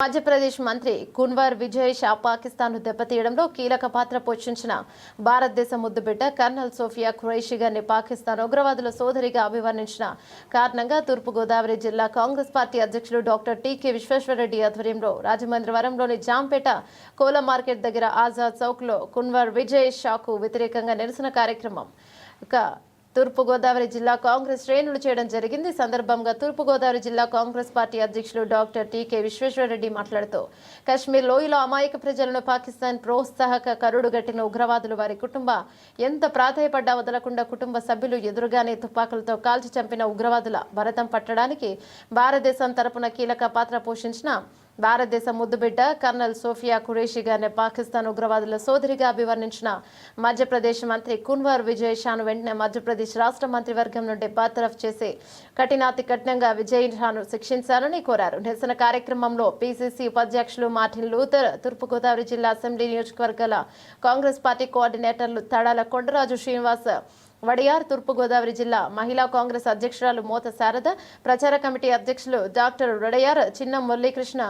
మధ్యప్రదేశ్ మంత్రి కున్వర్ విజయ్ షా పాకిస్తాన్ను దెబ్బతీయడంలో కీలక పాత్ర పోషించిన భారతదేశ ముద్దుబిడ్డ కర్నల్ సోఫియా ఖురైషి గారిని పాకిస్తాన్ ఉగ్రవాదుల సోదరిగా అభివర్ణించిన కారణంగా తూర్పుగోదావరి జిల్లా కాంగ్రెస్ పార్టీ అధ్యక్షులు డాక్టర్ టీకే విశ్వేశ్వరరెడ్డి ఆధ్వర్యంలో రాజమహేంద్రవరంలోని జాంపేట కోల మార్కెట్ దగ్గర ఆజాద్ చౌక్లో కున్వర్ విజయ్ షాకు వ్యతిరేకంగా నిరసన కార్యక్రమం తూర్పుగోదావరి జిల్లా కాంగ్రెస్ శ్రేణులు చేయడం జరిగింది. సందర్భంగా తూర్పుగోదావరి జిల్లా కాంగ్రెస్ పార్టీ అధ్యక్షులు డాక్టర్ టీకే విశ్వేశ్వరరెడ్డి మాట్లాడుతూ కశ్మీర్ లోయలో అమాయక ప్రజలను పాకిస్తాన్ ప్రోత్సాహక కరుడు గట్టిన ఉగ్రవాదులు వారి కుటుంబ ఎంత ప్రాధాయపడ్డా వదలకుండా కుటుంబ సభ్యులు ఎదురుగానే తుపాకులతో కాల్చి చంపిన ఉగ్రవాదుల భరతం పట్టడానికి భారతదేశం తరపున కీలక పాత్ర పోషించిన భారతదేశ ముద్దుబిడ్డ కర్నల్ సోఫియా ఖురేషి గారిని పాకిస్తాన్ ఉగ్రవాదుల సోదరిగా అభివర్ణించిన మధ్యప్రదేశ్ మంత్రి కున్వర్ విజయ్ షాను వెంటనే మధ్యప్రదేశ్ రాష్ట్ర మంత్రివర్గం నుండి బర్తరఫ్ చేసి కఠినాతి కఠినంగా విజయ్ షాను శిక్షించాలని కోరారు. నిరసన కార్యక్రమంలో పీసీసీ ఉపాధ్యక్షులు మార్టిన్ లూథర్ తూర్పుగోదావరి జిల్లా అసెంబ్లీ నియోజకవర్గాల కాంగ్రెస్ పార్టీ కోఆర్డినేటర్లు తడాల కొండరాజు శ్రీనివాస్ వడియార్ తూర్పుగోదావరి జిల్లా మహిళా కాంగ్రెస్ అధ్యక్షురాలు మోత శారద ప్రచార కమిటీ అధ్యక్షులు doctor Vadayar Chinna Muralikrishna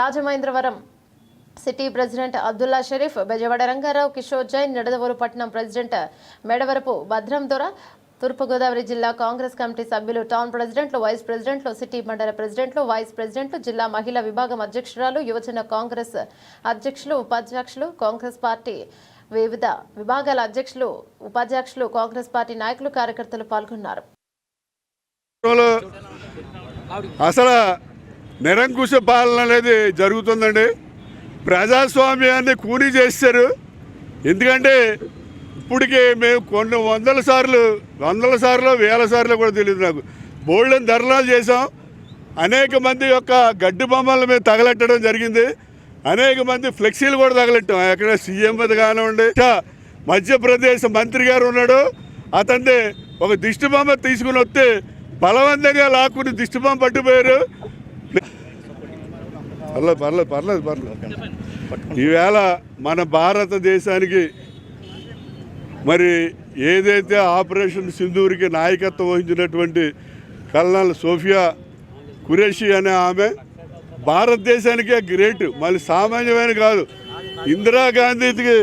Rajamahendravaram city president Abdullah Sharif Bezawada Rangarao Kishore Jain Nidadavolu పట్టణం ప్రెసిడెంట్ మెడవరపు భద్రం దొర తూర్పుగోదావరి జిల్లా కాంగ్రెస్ కమిటీ సభ్యులు టౌన్ ప్రెసిడెంట్లు వైస్ ప్రెసిడెంట్లు సిటీ మండల ప్రెసిడెంట్లు వైస్ ప్రెసిడెంట్లు జిల్లా మహిళా విభాగం అధ్యక్షురాలు యువజన కాంగ్రెస్ అధ్యక్షులు ఉపాధ్యక్షులు కాంగ్రెస్ పార్టీ వివిధ విభాగాల అధ్యక్షులు ఉపాధ్యక్షులు కాంగ్రెస్ పార్టీ నాయకులు కార్యకర్తలు పాల్గొన్నారు. అసలు నిరంకుశ పాలన అనేది జరుగుతుందండి. ప్రజాస్వామ్యాన్ని కూలీ చేస్తారు ఎందుకంటే ఇప్పటికే మేము కొన్ని వందల సార్లు వందల సార్లు వేల సార్లు కూడా తెలియదు నాకు. బోల్డెన్ ధర్నాలు చేసాం అనేక మంది యొక్క గడ్డి బొమ్మలు మేము తగలెట్టడం జరిగింది. అనేక మంది ఫ్లెక్సీలు కూడా తగలెట్టాం. ఎక్కడ సీఎం మీద కానివ్వండి మధ్యప్రదేశ్ మంత్రి గారు ఉన్నాడు. అతన్ని ఒక దిష్టి బొమ్మ తీసుకుని వస్తే బలవంతంగా లాక్కుని దిష్టి బొమ్మ పట్టిపోయారు పర్లేదు పర్లేదు పర్లేదు. పర్లేదు ఈవేళ మన భారతదేశానికి మరి ఏదైతే ఆపరేషన్ సింధూరికి నాయకత్వం వహించినటువంటి కల్నల్ సోఫియా కురేషి అనే ఆమె భారతదేశానికే గ్రేట్ మళ్ళీ సామాన్యమైన కాదు. ఇందిరాగాంధీకి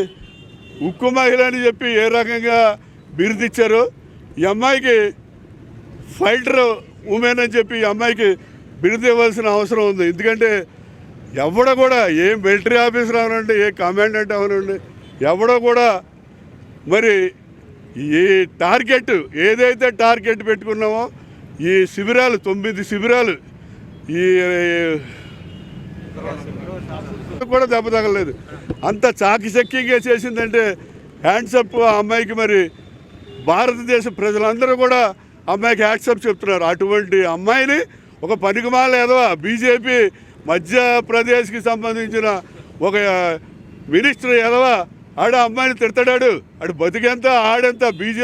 ఉక్కు మహిళ అని చెప్పి ఏ రకంగా బిరుదిచ్చారు ఈ అమ్మాయికి ఫైటర్ ఉమెన్ అని చెప్పి ఈ అమ్మాయికి బిరుదు ఇవ్వాల్సిన అవసరం ఉంది. ఎందుకంటే ఎవడ కూడా ఏ మిలిటరీ ఆఫీసర్ అవనండి ఏ కమాండెంట్ అవనండి ఎవడో కూడా మరి ఈ టార్గెట్ ఏదైతే టార్గెట్ పెట్టుకున్నామో ఈ శిబిరాలు తొమ్మిది శిబిరాలు ఈ కూడా దెబ్బ తగలేదు అంత చాకిచక్యంగా చేసిందంటే హ్యాండ్సప్ ఆ అమ్మాయికి మరి భారతదేశ ప్రజలందరూ కూడా అమ్మాయికి హ్యాట్సప్ చెప్తున్నారు. అటువంటి అమ్మాయిని ఒక పనికిమాల ఏదో బీజేపీ మధ్యప్రదేశ్కి సంబంధించిన ఒక మినిస్టర్ ఎదవా ఆడ అమ్మాయిని తిడతాడాడు. ఆడు బతికెంత ఆడెంత బీజేపీ